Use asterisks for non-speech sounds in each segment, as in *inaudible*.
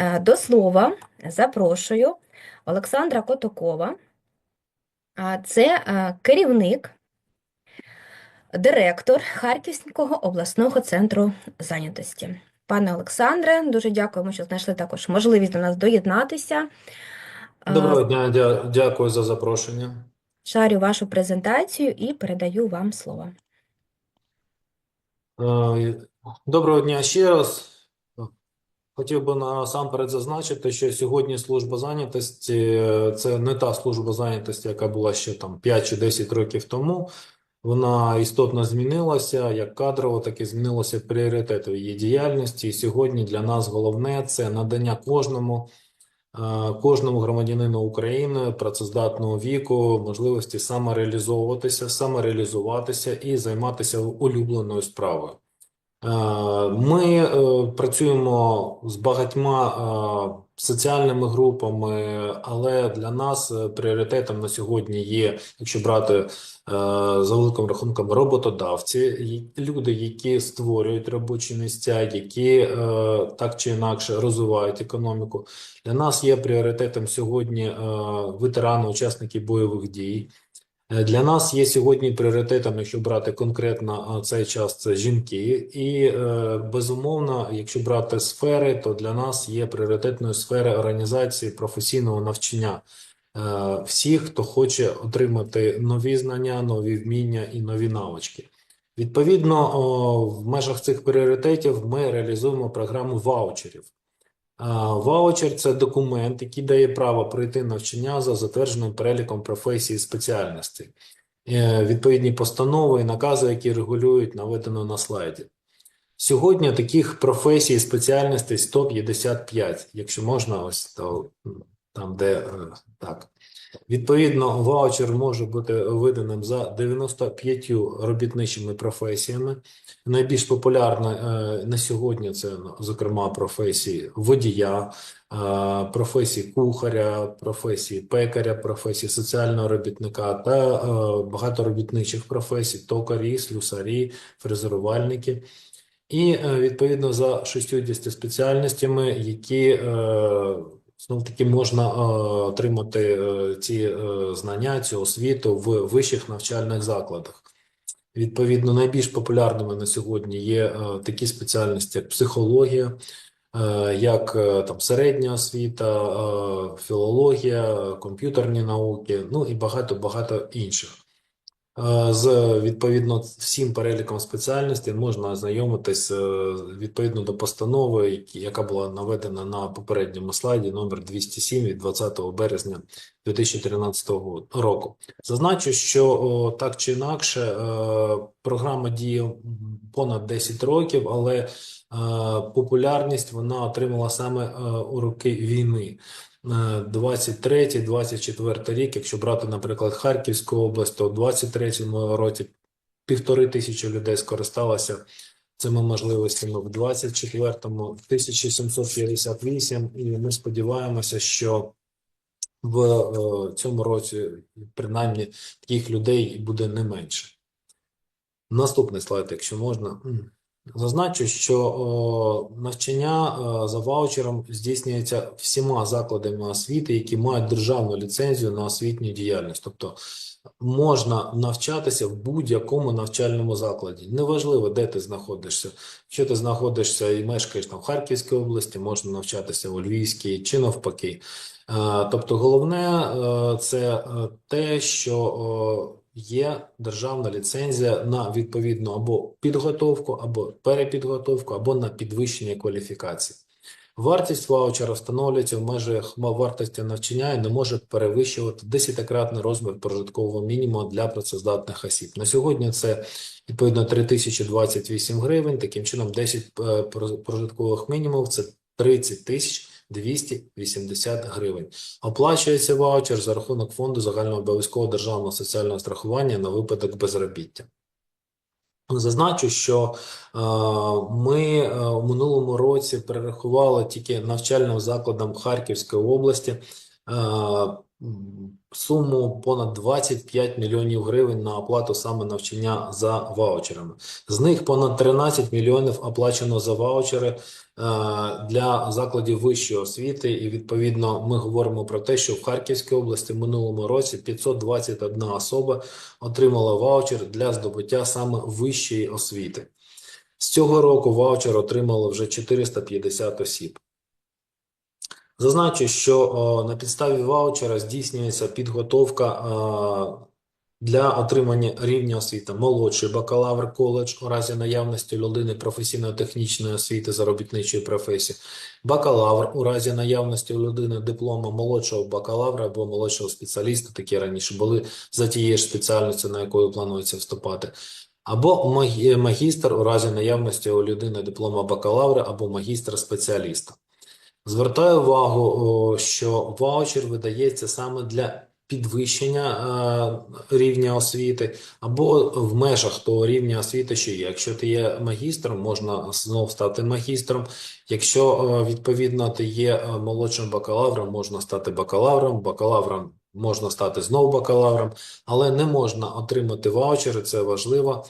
Е, До слова запрошую Олександра Котокова. Це е, керівник, директор Харківського обласного центру зайнятості. Пане Олександре, дуже дякуємо, що знайшли також можливість до нас доєднатися. Доброго дня, дя- дякую за запрошення. Шарю вашу презентацію і передаю вам слово. Доброго дня ще раз. Хотів би насамперед зазначити, що сьогодні служба зайнятості е, це не та служба зайнятості, яка була ще там 5 чи 10 років тому. Вона істотно змінилася як кадрово, так і змінилися пріоритети її діяльності. І сьогодні для нас головне це надання кожному, е, кожному громадянину України працездатного віку можливості самореалізовуватися, самореалізуватися і займатися улюбленою справою. Е, Ми е, працюємо з багатьма е, соціальними групами, але для нас пріоритетом на сьогодні є, якщо брати за великим рахунком, роботодавці, люди, які створюють робочі місця, які так чи інакше розвивають економіку. Для нас є пріоритетом сьогодні ветерани, учасники бойових дій. Е, Для нас є сьогодні пріоритетом, якщо брати конкретно е, цей час, це жінки. І е, безумовно, якщо брати сфери, то для нас є пріоритетною сфера організації професійного навчання всіх, хто хоче отримати нові знання, нові вміння і нові навички. Відповідно, в межах цих пріоритетів ми реалізуємо програму ваучерів. Ваучер це документ, який дає право пройти навчання за затвердженим переліком професій і спеціальностей. Е, Відповідні постанови і накази, які регулюють наведено на слайді. Сьогодні таких професій і спеціальностей 155, якщо можна, ось то, там, де е, так. Відповідно, ваучер може бути виданим за 95 робітничими професіями. Найбільш популярна е, на сьогодні це, ну, зокрема, професії водія, е, професії кухаря, професії пекаря, професії соціального робітника та е, багато робітничих професій: токарі, слюсарі, фрезерувальники. І відповідно за 60 спеціальностями, які знов таки можна е, отримати е, ці е, знання, цю освіту в вищих навчальних закладах. Відповідно, найбільш популярними на сьогодні є е, такі спеціальності, як психологія, е, як е, там середня освіта, е, філологія, комп'ютерні науки, ну і багато-багато інших. Е, З відповідно всім переліком спеціальностей можна ознайомитись е, відповідно до постанови, яка була наведена на попередньому слайді, номер 207 від 20 березня 2013 року. Зазначу, що так чи інакше е, програма діє понад 10 років, але е, популярність вона отримала саме е, у роки війни. 23-24 рік, якщо брати, наприклад, Харківську область, то у 23-му році півтори тисячі людей скористалося цими можливостями, в 24-му 1758, і ми сподіваємося, що в е, цьому році принаймні таких людей буде не менше. Наступний слайд, якщо можна. Зазначу, що навчання е, за ваучером здійснюється всіма закладами освіти, які мають державну ліцензію на освітню діяльність. Тобто можна навчатися в будь-якому навчальному закладі. Неважливо, де ти знаходишся. Якщо ти знаходишся і мешкаєш там в Харківській області, можна навчатися у Львівській чи навпаки. Е, Тобто, головне е, це те, що є державна ліцензія на відповідну або підготовку, або перепідготовку, або на підвищення кваліфікації. Вартість ваучера встановлюється в межах вартості навчання і не може перевищувати десятикратний розмір прожиткового мінімуму для працездатних осіб. На сьогодні це відповідно 3028 гривень. Таким чином, 10 е, прожиткових мінімумів – це 30 тисяч 280 гривень. Оплачується ваучер за рахунок фонду загальнообов'язкового державного соціального страхування на випадок безробіття. Зазначу, що е, ми е, у минулому році перерахували тільки навчальним закладам Харківської області е, суму понад 25 мільйонів гривень на оплату саме навчання за ваучерами. З них понад 13 мільйонів оплачено за ваучери для закладів вищої освіти. І відповідно ми говоримо про те, що в Харківській області в минулому році 521 особа отримала ваучер для здобуття саме вищої освіти. З цього року ваучер отримало вже 450 осіб. Зазначу, що о, на підставі ваучера здійснюється підготовка е, для отримання рівня освіти молодший бакалавр коледж у разі наявності людини професійно-технічної освіти за робітничою професією, бакалавр у разі наявності у людини диплома молодшого бакалавра або молодшого спеціаліста, такі раніше були за тією ж спеціальністю, на якою планується вступати. Або магістр у разі наявності у людини диплома бакалавра або магістра спеціаліста. Звертаю увагу, що ваучер видається саме для підвищення е, рівня освіти або в межах того рівня освіти, що є. Якщо ти є магістром, можна знов стати магістром. Якщо е, відповідно ти є е, молодшим бакалавром, можна стати бакалавром, бакалавром можна стати знов бакалавром, але не можна отримати ваучери, це важливо.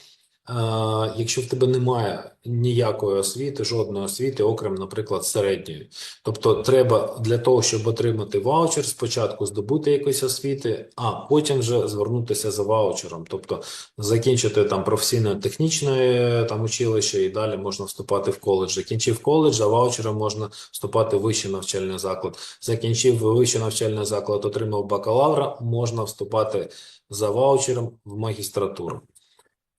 Якщо в тебе немає ніякої освіти, жодної освіти, окрім, наприклад, середньої. Тобто треба для того, щоб отримати ваучер, спочатку здобути якусь освіти, а потім вже звернутися за ваучером. Тобто закінчити там професійно-технічне е, там училище і далі можна вступати в коледж. Закінчив коледж, за ваучером можна вступати в вищий навчальний заклад. Закінчив вищий навчальний заклад, отримав бакалавра, можна вступати за ваучером в магістратуру.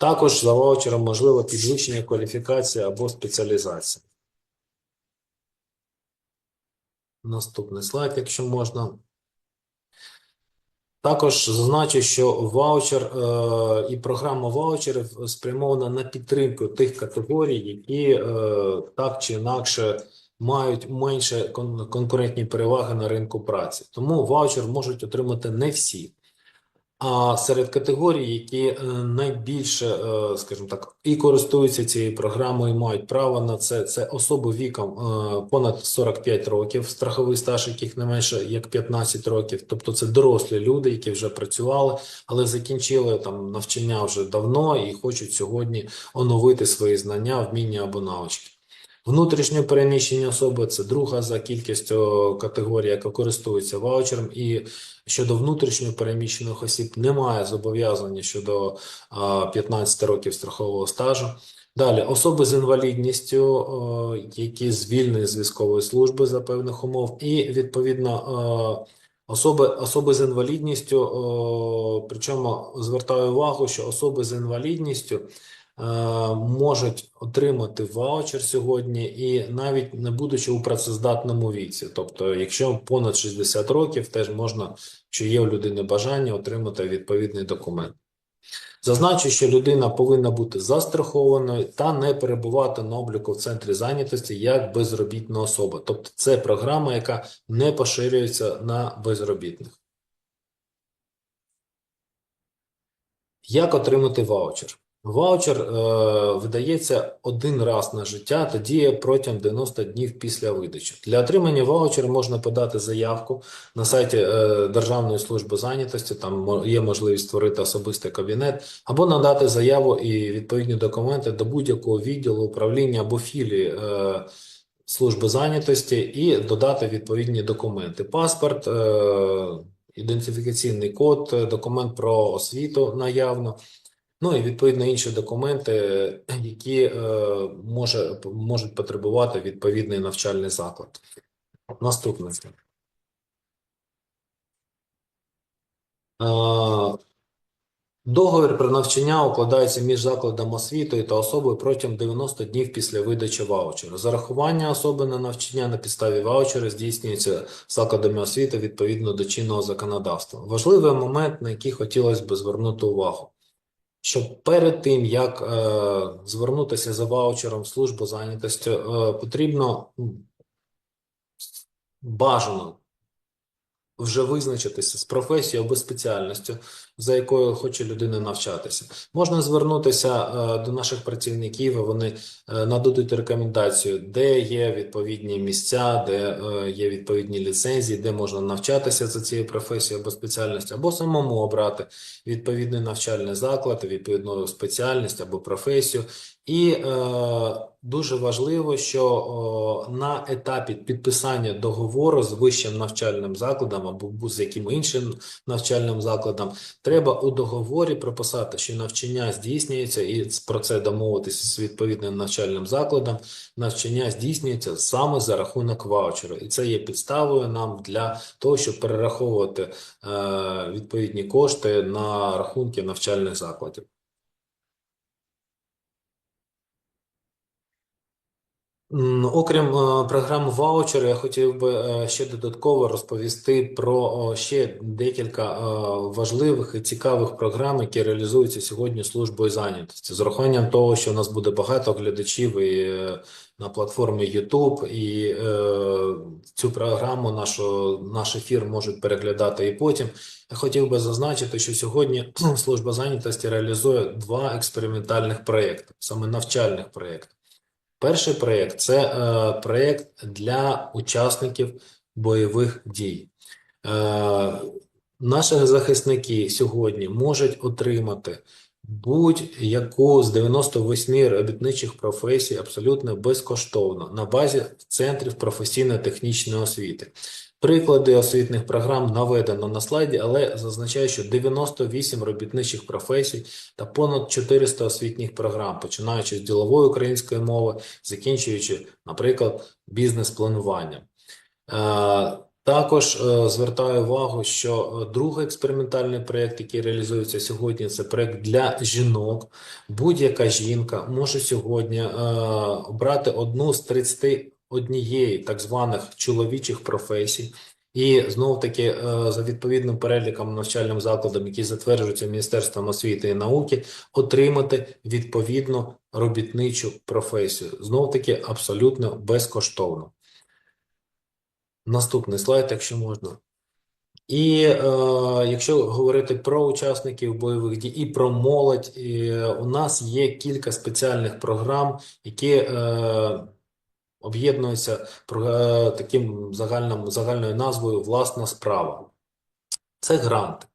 Також за ваучером можливо підвищення кваліфікації або спеціалізація. Наступний слайд, якщо можна. Також зазначу, що ваучер е, і програма ваучерів спрямована на підтримку тих категорій, які е, так чи інакше мають менше кон- конкурентні переваги на ринку праці. Тому ваучер можуть отримати не всі. А серед категорій, які е, найбільше, е, скажімо так, і користуються цією програмою, і мають право на це, це особи віком е, понад 45 років, страховий стаж, яких не менше як 15 років. Тобто це дорослі люди, які вже працювали, але закінчили там навчання вже давно і хочуть сьогодні оновити свої знання, вміння або навички. Внутрішньо переміщені особи це друга за кількістю категорія, яка користується ваучером. І щодо внутрішньо переміщених осіб немає зобов'язання щодо 15 років страхового стажу. Далі особи з інвалідністю, які звільнені з військової служби за певних умов, і відповідно особи, особи з інвалідністю. о, Причому звертаю увагу, що особи з інвалідністю можуть отримати ваучер сьогодні і навіть не будучи у працездатному віці. Тобто, якщо понад 60 років, теж можна, що є у людини бажання, отримати відповідний документ. Зазначу, що людина повинна бути застрахованою та не перебувати на обліку в центрі зайнятості як безробітна особа. Тобто, це програма, яка не поширюється на безробітних. Як отримати ваучер? Ваучер е, видається один раз на життя та діє протягом 90 днів після видачі. Для отримання ваучера можна подати заявку на сайті е, Державної служби зайнятості, там є можливість створити особистий кабінет, або надати заяву і відповідні документи до будь-якого відділу, управління або філії е, служби зайнятості і додати відповідні документи: паспорт, е, ідентифікаційний код, документ про освіту наявно. Ну і відповідно інші документи, *clears throat* які е, може, можуть потребувати відповідний навчальний заклад. Наступне. Е, Договір про навчання укладається між закладом освіти та особою протягом 90 днів після видачі ваучера. Зарахування особи на навчання на підставі ваучера здійснюється закладами освіти відповідно до чинного законодавства. Важливий момент, на який хотілося б звернути увагу що перед тим, як е, звернутися за ваучером в службу зайнятості, е, потрібно бажано вже визначитися з професією або спеціальністю, за якою хоче людина навчатися. Можна звернутися е, до наших працівників, і вони е, нададуть рекомендацію, де є відповідні місця, де е, є відповідні ліцензії, де можна навчатися за цією професією або спеціальністю, або самому обрати відповідний навчальний заклад, відповідну спеціальність або професію. І е, дуже важливо, що о, на етапі підписання договору з вищим навчальним закладом або з яким іншим навчальним закладом, треба у договорі прописати, що навчання здійснюється, і про це домовитися з відповідним навчальним закладом. Навчання здійснюється саме за рахунок ваучеру, і це є підставою нам для того, щоб перераховувати е, відповідні кошти на рахунки навчальних закладів. Окрім е, програм ваучер, я хотів би е, ще додатково розповісти про ще декілька е, важливих і цікавих програм, які реалізуються сьогодні службою зайнятості. З урахуванням того, що у нас буде багато глядачів і на платформі YouTube, і цю програму нашу, наш ефір можуть переглядати і потім. Я хотів би зазначити, що сьогодні *clears throat* служба зайнятості реалізує два експериментальних проєкти, саме навчальних проєкти. Перший проєкт це е, проєкт для учасників бойових дій. Е, наші захисники сьогодні можуть отримати будь-яку з 98 робітничих професій абсолютно безкоштовно на базі центрів професійно-технічної освіти. Приклади освітних програм наведено на слайді, але зазначаю, що 98 робітничих професій та понад 400 освітніх програм, починаючи з ділової української мови, закінчуючи, наприклад, бізнес-плануванням. Е, Також е, звертаю увагу, що е, другий експериментальний проєкт, який реалізується сьогодні, це проєкт для жінок. Будь-яка жінка може сьогодні обрати одну з 31 так званих чоловічих професій. І знов таки е, за відповідним переліком навчальним закладам, які затверджуються Міністерством освіти і науки, отримати відповідну робітничу професію. Знов таки абсолютно безкоштовно. Наступний слайд, якщо можна. І е, якщо говорити про учасників бойових дій і про молодь, і, у нас є кілька спеціальних програм, які е, об'єднуються про е, таким загальним, загальною назвою «Власна справа». Це гранти.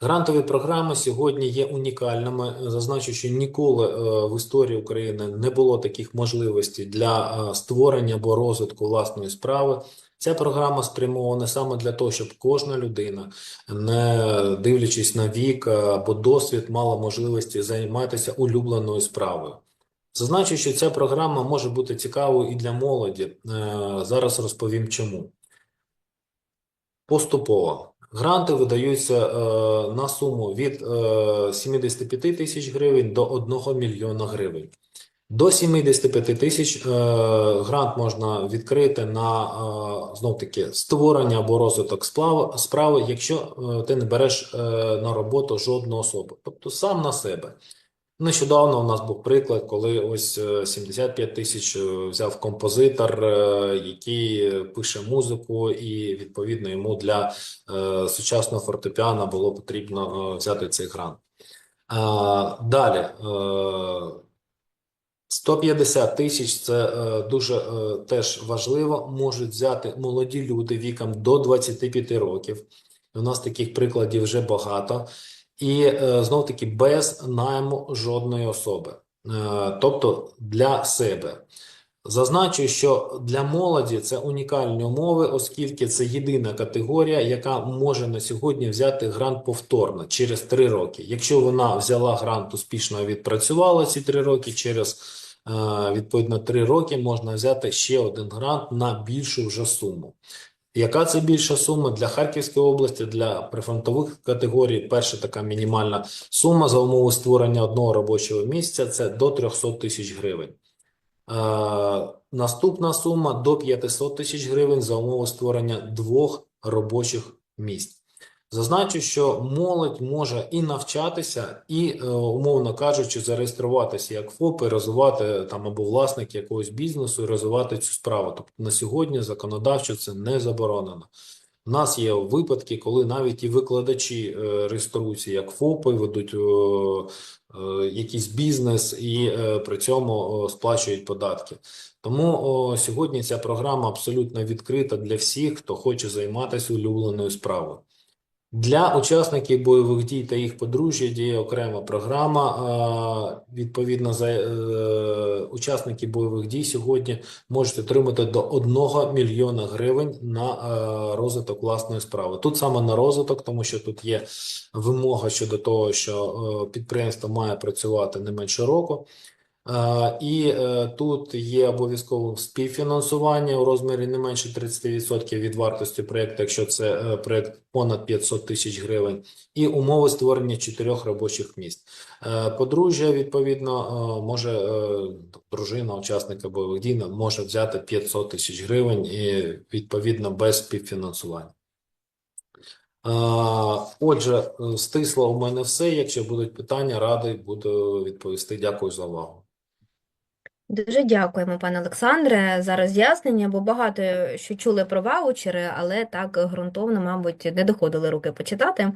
Грантові програми сьогодні є унікальними. Зазначу, що ніколи е, в історії України не було таких можливостей для е, створення або розвитку власної справи. Ця програма спрямована саме для того, щоб кожна людина, не дивлячись на вік або досвід, мала можливості займатися улюбленою справою. Зазначу, що ця програма може бути цікавою і для молоді. Е, Зараз розповім чому. Поступово. Гранти видаються е, на суму від е, 75 тисяч гривень до 1 мільйона гривень. До 75 тисяч е, грант можна відкрити на е, знов таки створення або розвиток справи, якщо е, ти не береш е, на роботу жодну особу, тобто сам на себе. Нещодавно у нас був приклад, коли ось е, 75 тисяч е, взяв композитор, е, який пише музику, і відповідно йому для е, сучасного фортепіано було потрібно е, взяти цей грант. Далі. е, 150 тисяч це е, дуже е, теж важливо. Можуть взяти молоді люди віком до 25 років. У нас таких прикладів вже багато. І е, знов таки без найму жодної особи, Е, тобто для себе. Зазначу, що для молоді це унікальні умови, оскільки це єдина категорія, яка може на сьогодні взяти грант повторно через 3 роки. Якщо вона взяла грант успішно відпрацювала ці 3 роки, через е, відповідно 3 роки можна взяти ще один грант на більшу вже суму. Яка це більша сума для Харківської області, для прифронтових категорій? Перша така мінімальна сума за умови створення одного робочого місця це до 300 тисяч гривень. Е, наступна сума до 500 тисяч гривень за умови створення двох робочих місць. Зазначу, що молодь може і навчатися, і, е, умовно кажучи, зареєструватися як ФОП, і розвивати там або власник якогось бізнесу, і розвивати цю справу. Тобто на сьогодні законодавчо це не заборонено. У нас є випадки, коли навіть і викладачі е, реєструються як ФОПи, ведуть е, якийсь бізнес і при цьому сплачують податки. Тому о, сьогодні ця програма абсолютно відкрита для всіх, хто хоче займатися улюбленою справою. Для учасників бойових дій та їх подружжя діє окрема програма. Відповідно, за е, учасники бойових дій сьогодні можуть отримати до 1 мільйона гривень на е, розвиток власної справи. Тут саме на розвиток, тому що тут є вимога щодо того, що е, підприємство має працювати не менше року. І е, тут є обов'язково співфінансування у розмірі не менше 30% від вартості проєкту, якщо це е, проєкт понад 500 тисяч гривень, і умови створення чотирьох робочих місць. Е, Подружжя, відповідно, може, дружина учасника бойових дій може взяти 500 тисяч гривень і, відповідно, без співфінансування. Отже, стисло у мене все. Якщо будуть питання, радий буду відповісти. Дякую за увагу. Дуже дякуємо, пане Олександре, за роз'яснення, бо багато що чули про ваучери, але так ґрунтовно, мабуть, не доходили руки почитати.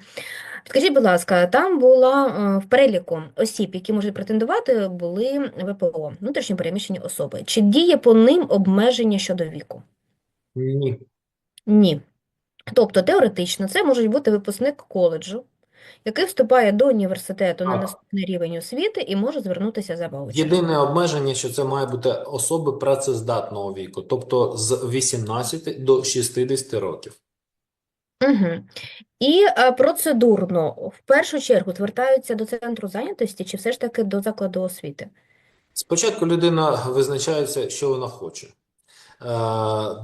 Скажіть, будь ласка, там було е, в переліку осіб, які можуть претендувати, були ВПО, внутрішньо переміщені особи. Чи діє по ним обмеження щодо віку? Ні. Ні. Тобто, теоретично, це може бути випускник коледжу, який вступає до університету на наступний рівень освіти і може звернутися за ваучером. Єдине обмеження, що це має бути особи працездатного віку, тобто з 18 до 60 років. Угу. І е, процедурно, в першу чергу, звертаються до центру зайнятості чи все ж таки до закладу освіти? Спочатку людина визначається, що вона хоче. Е,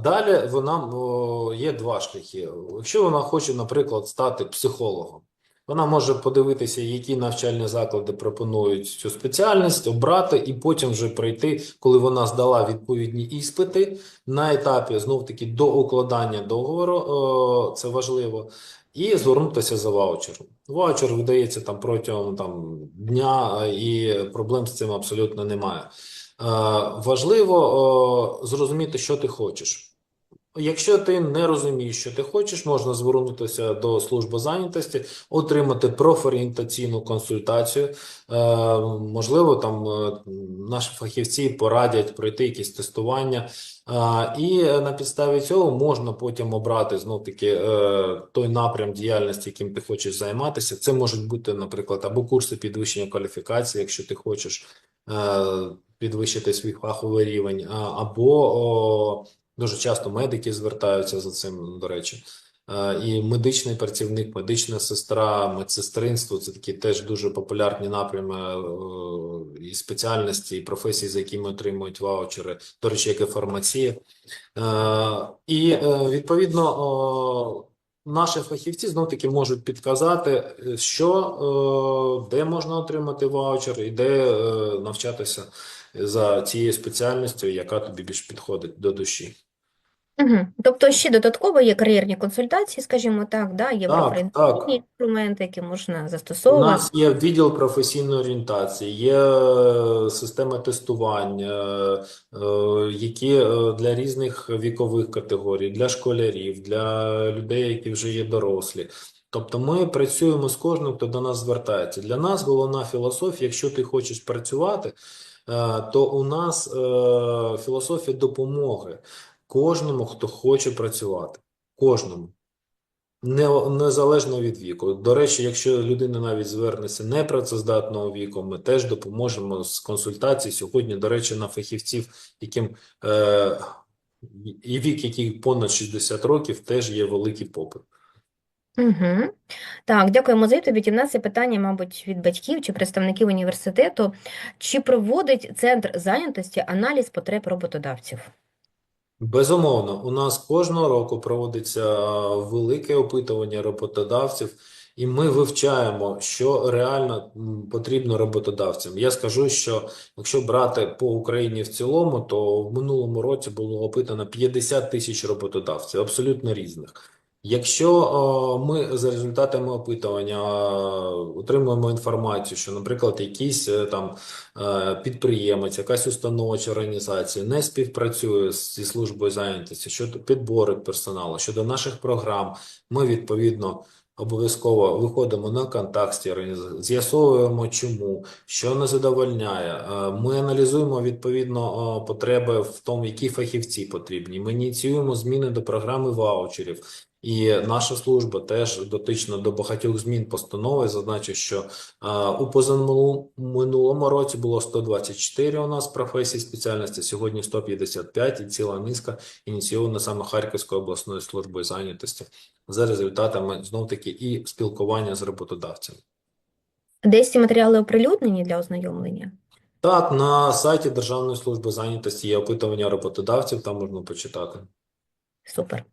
Далі вона о, є два шляхи. Якщо вона хоче, наприклад, стати психологом, вона може подивитися, які навчальні заклади пропонують цю спеціальність, обрати і потім вже пройти, коли вона здала відповідні іспити на етапі знов-таки до укладання договору, це важливо, і звернутися за ваучером. Ваучер видається там протягом там, дня, і проблем з цим абсолютно немає. Е, Важливо зрозуміти, що ти хочеш. Якщо ти не розумієш, що ти хочеш, можна звернутися до служби зайнятості, отримати профорієнтаційну консультацію. Е, Можливо, там е, наші фахівці порадять пройти якісь тестування. Е, І на підставі цього можна потім обрати знов-таки е, той напрям діяльності, яким ти хочеш займатися. Це можуть бути, наприклад, або курси підвищення кваліфікації, якщо ти хочеш е, підвищити свій фаховий рівень, або о, дуже часто медики звертаються за цим, до речі. Е, І медичний працівник, медична сестра, медсестринство це такі теж дуже популярні напрями е, і спеціальності, і професії, за якими отримують ваучери, до речі, як і фармація. Е, І відповідно наші фахівці знов таки можуть підказати, що де можна отримати ваучер і де навчатися за цією спеціальністю, яка тобі більш підходить до душі. Угу. Тобто ще додатково є кар'єрні консультації, скажімо так, да? Є профорієнтаційні інструменти, які можна застосовувати. У нас є відділ професійної орієнтації, є е, система тестування, е, які е, для різних вікових категорій, для школярів, для людей, які вже є дорослі. Тобто ми працюємо з кожним, хто до нас звертається. Для нас головна філософія, якщо ти хочеш працювати, то у нас е, філософія допомоги кожному, хто хоче працювати. Кожному. Незалежно від віку. До речі, якщо людина навіть звернеться непрацездатного віку, ми теж допоможемо з консультацій. Сьогодні, до речі, на фахівців, яким е, і вік, який понад 60 років, теж є великий попит. Угу. Так, дякуємо за відповідь. У нас є питання, мабуть, від батьків чи представників університету. Чи проводить центр зайнятості аналіз потреб роботодавців? Безумовно, у нас кожного року проводиться е, велике опитування роботодавців, і ми вивчаємо, що реально потрібно роботодавцям. Я скажу, що якщо брати по Україні в цілому, то в минулому році було опитано 50 тисяч роботодавців, абсолютно різних. Якщо ми за результатами опитування е, отримуємо інформацію, що, наприклад, якийсь е, там е, підприємець, якась установа чи організація не співпрацює зі службою зайнятості щодо підбору персоналу, щодо наших програм, ми відповідно обов'язково виходимо на контакт з цією організацією, з'ясовуємо, чому, що не задовольняє. Ми аналізуємо відповідно потреби в тому, які фахівці потрібні. Ми ініціюємо зміни до програми ваучерів. І наша служба теж дотична до багатьох змін постанови зазначив, що у позаминулому році було 124 у нас професій спеціальності, сьогодні 155 і ціла низка ініційована саме Харківською обласною службою зайнятості за результатами знов-таки і спілкування з роботодавцями. Десь ці матеріали оприлюднені для ознайомлення? Так, на сайті Державної служби зайнятості є опитування роботодавців, там можна почитати. Супер.